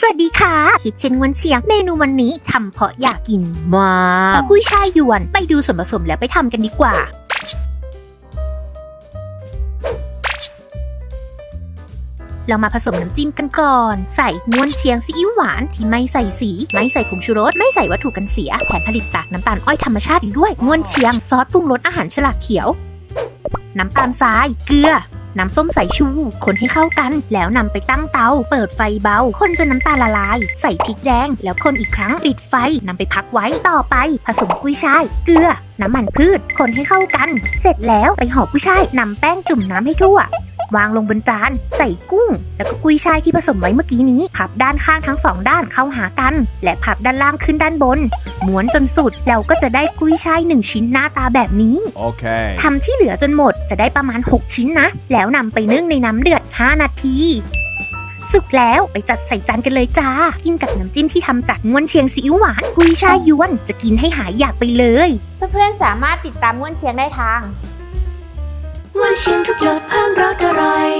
สวัสดีค่ะ คิดเช่นงวนเชียงเมนูวันนี้ทำเพราะอยากกินมากกุ้ยช่ายหยวน ไปดูส่วนผสมแล้วไปทำกันดีกว่า เรามาผสมน้ำจิ้มกันก่อน ใส่งวนเชียงซีอิ๊วหวานที่ไม่ใส่สี ไม่ใส่ผงชูรส ไม่ใส่วัตถุกันเสีย แถมผลิตจากน้ำตาลอ้อยธรรมชาติอีกด้วยงวนเชียงซอสปรุงรสอาหารฉลากเขียว น้ำตาลทราย เกลือ น้ำส้มสายชู คนให้เข้ากัน แล้วนำไปตั้งเตา เปิดไฟเบา คนจนน้ำตาลละลาย ใส่พริกแดง แล้วคนอีกครั้งปิดไฟนำไปพักไว้ต่อไป ผสมกุ้ยช่าย เกลือ น้ำมันพืช คนให้เข้ากัน เสร็จแล้วไปห่อกุ้ยช่ายนำแป้งจุ่มน้ำให้ทั่ว วางลงบนจาน ใส่กุ้ง แล้วก็กุ้ยช่ายที่ผสมไว้เมื่อกี้นี้ พับด้านข้างทั้งสองด้านเข้าหากัน และพับด้านล่างขึ้นด้านบน ม้วนจนสุดแล้วก็จะได้กุ้ยช่ายหนึ่งชิ้นหน้าตาแบบนี้ Okay. ทำที่เหลือจนหมดจะได้ประมาณ 6 ชิ้นนะ แล้วนำไปนึ่งในน้ำเดือด 5 นาทีสุกแล้วไปจัดใส่จานกันเลยจ้า กินกับน้ำจิ้มที่ทำจากงวนเชียงซีอิ๊วหวานกุยช่ายยวน จะกินให้หายอยากไปเลย เพื่อนๆสามารถติดตามง่วนเชียงได้ทาง หยดเพิ่มรสอร่อย